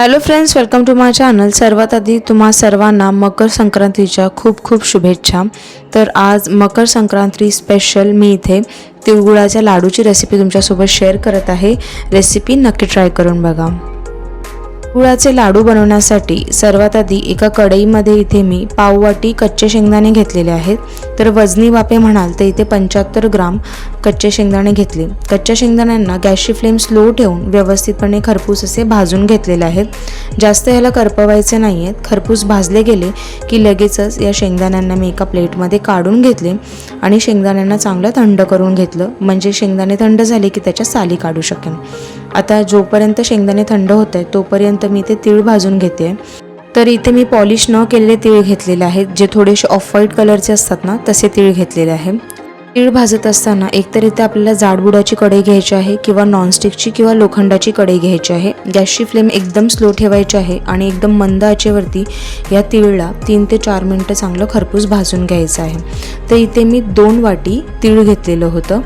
Hello friends welcome to my channel सर्वात आधी तुम्हा सर्वांना मकर संक्रांतीच्या खूप खूप शुभेच्छा. तर आज मकर संक्रांती स्पेशल मी इथे तिळगुळाच्या लाडूची रेसिपी तुमच्यासोबत शेअर करत आहे. रेसिपी नक्की ट्राय करून बघा. गुळाचे लाडू बनवण्यासाठी सर्वात आधी एका कढईमध्ये इथे मी पाववाटी कच्चे शेंगदाणे घेतलेले आहेत. तर वजनी वापे म्हणाल तर इथे पंच्याहत्तर ग्राम कच्चे शेंगदाणे घेतले. कच्च्या शेंगदाण्यांना गॅसची फ्लेम स्लो ठेवून व्यवस्थितपणे खरपूस असे भाजून घेतलेले आहेत. जास्त याला करपवायचे नाही आहेत खरपूस भाजले गेले की लगेचच या शेंगदाण्यांना मी एका प्लेटमध्ये काढून घेतले आणि शेंगदाण्यांना चांगलं थंड करून घेतलं. म्हणजे शेंगदाणे थंड झाले की त्याच्या साली काढू शकेन. आता जोपर्यंत शेंगदाणे थंड होत आहे तोपर्यंत मी ते तीळ भाजून घेते तर इथे मी पॉलिश न केलेले तीळ घेतलेले आहेत जे थोडेसे ऑफ व्हाईट कलरचे असतात ना तसे तीळ घेतलेले आहे. तीळ भाजत असताना एकतर इथे आपल्याला जाडबुडाची कढई घ्यायची आहे किंवा नॉनस्टिकची किंवा लोखंडाची कढई घ्यायची आहे. गॅसची फ्लेम एकदम स्लो ठेवायची आहे आणि एकदम मंद आचेवरती या तीळला तीन ते चार मिनटं चांगलं खरपूस भाजून घ्यायचं आहे. तर इथे मी दोन वाटी तीळ घेतलेलं होतं.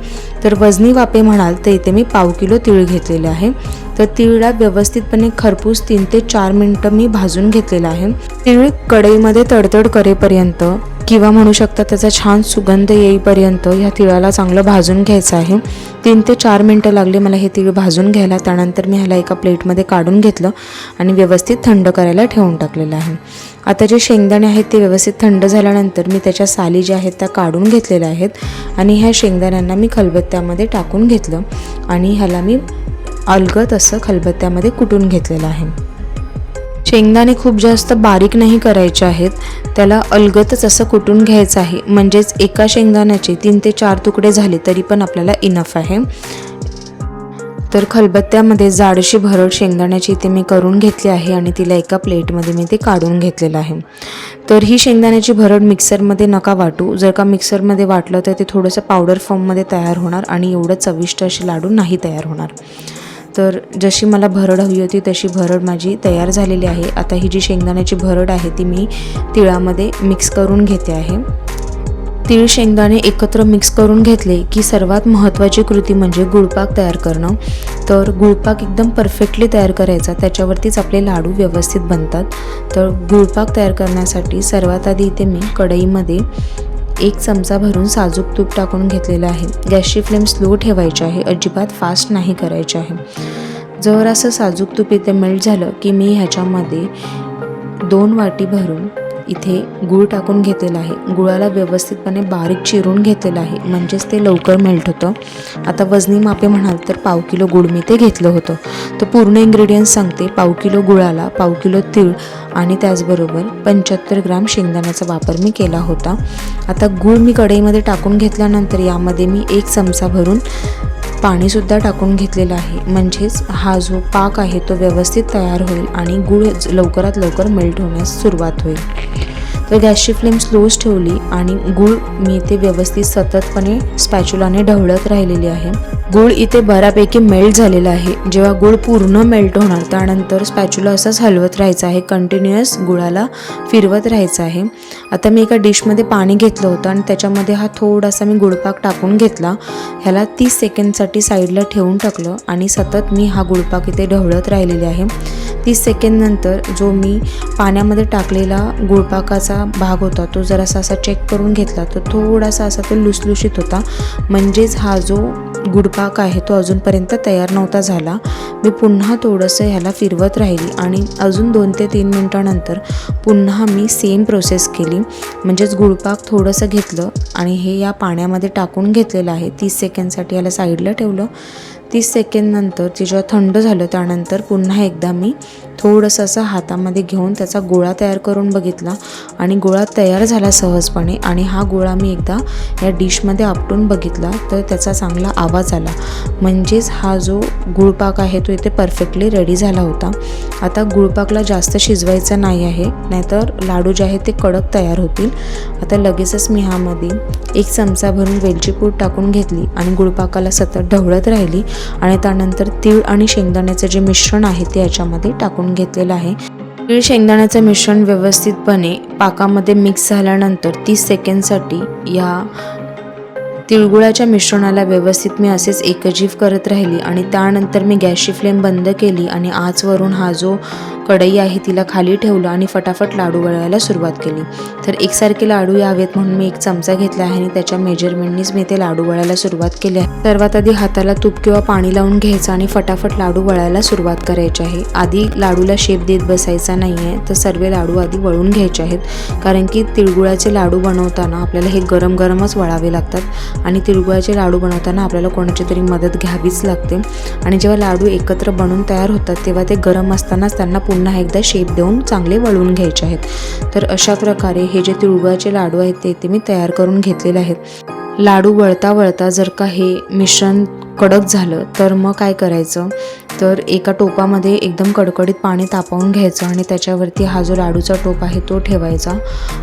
तर वजनी वापे म्हणाल तर इथे मी पाव किलो तीळ घेतलेलं आहे. तर तिळला व्यवस्थितपणे खरपूस तीन ते चार मिनटं मी भाजून घेतलेलं आहे. तीळ कढईमध्ये तडतड करेपर्यंत किंवा म्हणू शकता त्याचा छान सुगंध येईपर्यंत ह्या तिळाला चांगलं भाजून घ्यायचं आहे. तीन ते चार मिनटं लागले मला हे तीळ भाजून घ्यायला त्यानंतर मी ह्याला एका प्लेटमध्ये काढून घेतलं आणि व्यवस्थित थंड करायला ठेवून टाकलेलं आहे. आता जे शेंगदाणे आहेत ते व्यवस्थित थंड झाल्यानंतर मी त्याच्या साली ज्या आहेत त्या काढून घेतलेल्या आहेत आणि ह्या शेंगदाण्यांना मी खलबत्त्यामध्ये टाकून घेतलं आणि ह्याला मी अलगत असं खलबत्त्यामध्ये कुटून घेतलेलं आहे. शेंगदाणे खूप जास्त बारीक नाही करायचे आहेत. त्याला अलगतच असं कुटून घ्यायचं आहे. म्हणजेच एका शेंगदाण्याचे तीन ते चार तुकडे झाले तरी पण आपल्याला इनफ आहे. तर खलबत्त्यामध्ये जाडशी भरड शेंगदाण्याची इथे मी करून घेतली आहे आणि तिला एका प्लेटमध्ये मी ते काढून घेतलेलं आहे. तर ही शेंगदाण्याची भरड मिक्सरमध्ये नका वाटू. जर का मिक्सरमध्ये वाटलं तर ते थोडंसं पावडर फॉर्ममध्ये तयार होणार आणि एवढं चविष्ट असे लाडू नाही तयार होणार. तर जशी मला भरड हवी होती तशी भरड माझी तयार झालेली आहे. आता ही जी शेंगदाण्याची भरड आहे ती मी तिळामध्ये मिक्स करून घेते आहे. तीळ शेंगदाणे एकत्र मिक्स करून घेतले की सर्वात महत्त्वाची कृती म्हणजे गुळपाक तयार करणं. तर गुळपाक एकदम परफेक्टली तयार करायचा त्याच्यावरतीच आपले लाडू व्यवस्थित बनतात. तर गुळपाक तयार करण्यासाठी सर्वात आधी इथे मी कढईमध्ये एक चमचा भरून साजूक तूप टाकून घेतलेलं आहे. गॅसची फ्लेम स्लो ठेवायची आहे. अजिबात फास्ट नाही करायची आहे. जर असं साजूक तूप इथे मेल्ट झालं की मी ह्याच्यामध्ये दोन वाटी भरून इथे गूळ टाकून घेतलेला आहे. गुळाला व्यवस्थितपणे बारीक चिरून घेतलेलं आहे. म्हणजेच ते लवकर मेल्ट होतं. आता वजनी मापे म्हणाल तर पाव किलो गुळ मी ते घेतलं होतं. तर पूर्ण इन्ग्रेडियंट्स सांगते. पाव किलो गुळाला पाव किलो तीळ आणि त्याचबरोबर पंच्याहत्तर ग्राम शेंगदाण्याचा वापर मी केला होता. आता गूळ मी कढईमध्ये टाकून घेतल्यानंतर यामध्ये मी एक चमचा भरून पाणीसुद्धा टाकून घेतलेलं आहे. म्हणजेच हा जो पाक आहे तो व्यवस्थित तयार होईल आणि गूळ लवकरात लवकर मेल्ट होण्यास सुरुवात होईल. तर गॅसची फ्लेम स्लोच ठेवली आणि गूळ मी ते व्यवस्थित सततपणे स्पॅच्युलाने ढवळत राहिलेली आहे. गूळ इथे बऱ्यापैकी मेल्ट झालेला आहे. जेव्हा गूळ पूर्ण मेल्ट होणार त्यानंतर स्पॅच्युला असाच हलवत राहायचं आहे. कंटिन्युअस गुळाला फिरवत राहायचं आहे. आता मी एका डिशमध्ये पाणी घेतलं होतं आणि त्याच्यामध्ये हा थोडासा मी गुळपाक टाकून घेतला. ह्याला तीस सेकंडसाठी साईडला ठेवून टाकलं आणि सतत मी हा गुळपाक इथे ढवळत राहिलेले आहे. तीस सेकंडनंतर जो मी पाण्यामध्ये टाकलेला गुळपाकाचा भाग होता तो जरासा असा चेक करून घेतला. तर थोडासा असा तो लुसलुशीत होता. म्हणजेच हा जो गुडपाक आहे तो अजूनपर्यंत तयार नव्हता झाला. मी पुन्हा थोडंसं ह्याला फिरवत राहिली आणि अजून दोन ते तीन मिनटानंतर पुन्हा मी सेम प्रोसेस केली. म्हणजेच गुडपाक थोडंसं घेतलं आणि हे या पाण्यामध्ये टाकून घेतलेलं आहे. तीस सेकंडसाठी याला साईडला ठेवलं. तीस सेकंदनंतर ते जेव्हा थंड झालं त्यानंतर पुन्हा एकदा मी थोडंसं असं हातामध्ये घेऊन त्याचा गोळा तयार करून बघितला. आणि गोळा तयार झाला सहजपणे आणि हा गोळा मी एकदा या डिशमध्ये आपटून बघितला तर त्याचा चांगला आवाज आला. म्हणजेच हा जो गुळपाक आहे तो इथे परफेक्टली रेडी झाला होता. आता गुळपाकला जास्त शिजवायचा नाही आहे नाहीतर लाडू जे आहेत ते कडक तयार होतील. आता लगेचच मी ह्यामध्ये एक चमचा भरून वेलची पूड टाकून घेतली आणि गुळपाकाला सतत ढवळत राहिली. आणि त्यानंतर तीळ आणि शेंगदाण्याचं जे मिश्रण आहे ते याच्यामध्ये टाकून घेतलेलं आहे. तीळ शेंगदाण्याचं मिश्रण व्यवस्थितपणे पाकामध्ये मिक्स झाल्यानंतर तीस सेकंडसाठी या तिळगुळाच्या मिश्रणाला व्यवस्थित मी असेच एकजीव करत राहिली आणि त्यानंतर मी गॅसची फ्लेम बंद केली आणि आजवरून हा जो कढई आहे तिला खाली ठेवलं आणि फटाफट लाडू वळायला सुरुवात केली. तर एकसारखे लाडू यावेत म्हणून मी एक चमचा घेतला आहे आणि त्याच्या मेजरमेंटनीच मी ते लाडू वळायला सुरुवात केली आहे. सर्वात आधी हाताला तूप किंवा पाणी लावून घ्यायचं आणि फटाफट लाडू वळायला सुरुवात करायची आहे. आधी लाडूला शेप देत बसायचा नाही आहे तर सर्व लाडू आधी वळून घ्यायचे आहेत. कारण की तिळगुळाचे लाडू बनवताना आपल्याला हे गरम गरमच वळावे लागतात आणि तिळगुळाचे लाडू बनवताना आपल्याला कोणाची तरी मदत घ्यावीच लागते. आणि जेव्हा लाडू एकत्र बनून तयार होतात तेव्हा ते गरम असतानाच त्यांना पुन्हा एकदा शेप देऊन चांगले वळून घ्यायचे आहेत. तर अशा प्रकारे हे जे तिळगुळाचे लाडू आहेत ते ते मी तयार करून घेतलेले आहेत. लाडू वळता वळता जर का हे मिश्रण कडक झालं तर मग काय करायचं? तर एका टोपामध्ये एकदम कडकडीत पाणी तापवून घ्यायचं आणि त्याच्यावरती हा जो लाडूचा टोप आहे तो ठेवायचा.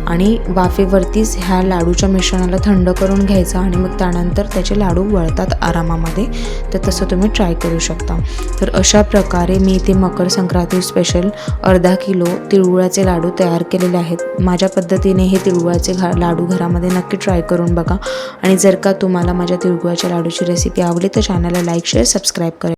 आणि वाफेवरतीच ह्या लाडूच्या मिश्रणाला थंड करून घ्यायचा आणि मग त्यानंतर त्याचे लाडू वळतात आरामामध्ये. तर तसं तुम्ही ट्राय करू शकता. तर अशा प्रकारे मी इथे मकर संक्रांती स्पेशल अर्धा किलो तिळगुळाचे लाडू तयार केलेले आहेत. माझ्या पद्धतीने हे तिळगुळाचे घा लाडू घरामध्ये नक्की ट्राय करून बघा. आणि जर का तुम्हाला माझ्या तिळगुळाच्या लाडूची रेसिपी आवडली तर चॅनलला लाईक शेअर सबस्क्राईब करा.